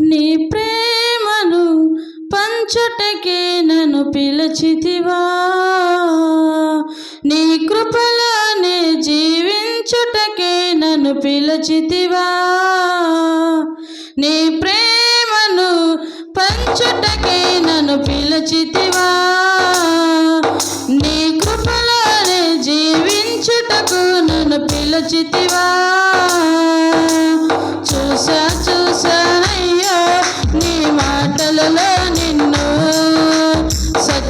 నీ ప్రేమను పంచుటకే నన్ను పిలచితివా? నీ కృపలోనే జీవించుటకే నన్ను పిలచితివా? నీ ప్రేమను పంచుటకే నన్ను పిలచితివా? నీ కృపలోనే జీవించుటకు నన్ను పిలచితివా?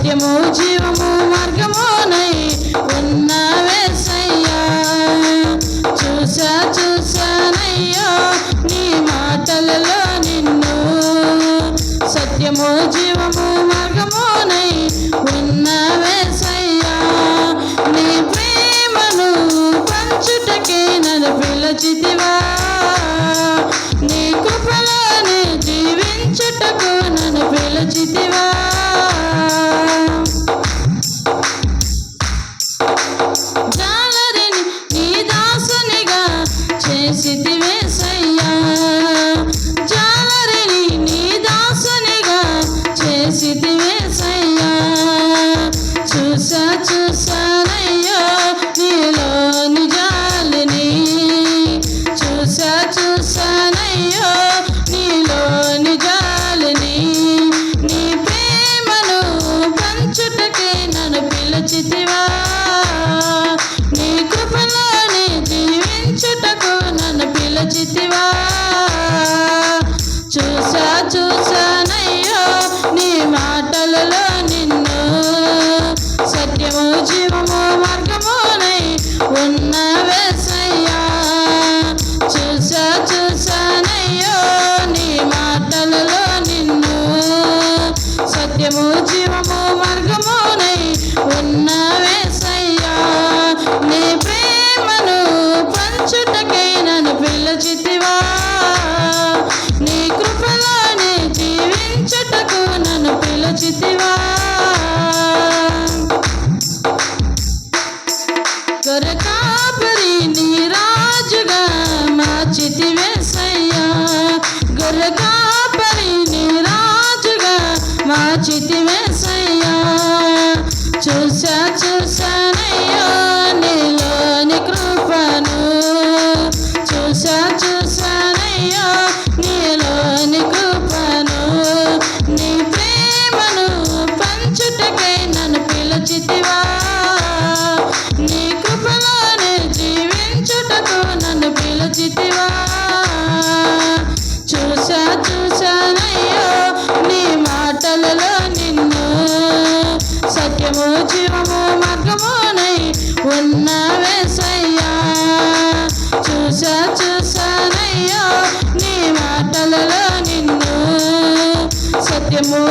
సత్యము జీవము మార్గమునై ఉన్నావేసయ్యా చూసా చూసానయ్యో నీ మాటలలో నిన్ను. సత్యము జీవము మార్గమునై ఉన్నావేసయ్యా నీ ప్రేమను పంచుటకే నన్ను పిలచితివా. నీ కృపలోనే జీవించుటకు నన్ను పిలచి చేసితివే సయ్యా. జాలరిని నీ దాసునిగా చేసితివే సయ్యా. చూసా చూసా మాటలలో నిన్ను. సత్యము జీవము మార్గమునై ఉన్నవేసయ్యా నీ ప్రేమను పంచుటకై నన్ను పిలచితివా. నీ కృపలోనే జీవించుటకు నన్ను పిలచితివా. జీవము మార్గమునై ఉన్నవేసయ్యా చూసా చూసానయ్యా నీ మాటలలో నిన్ను సత్యము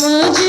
কেমন আছো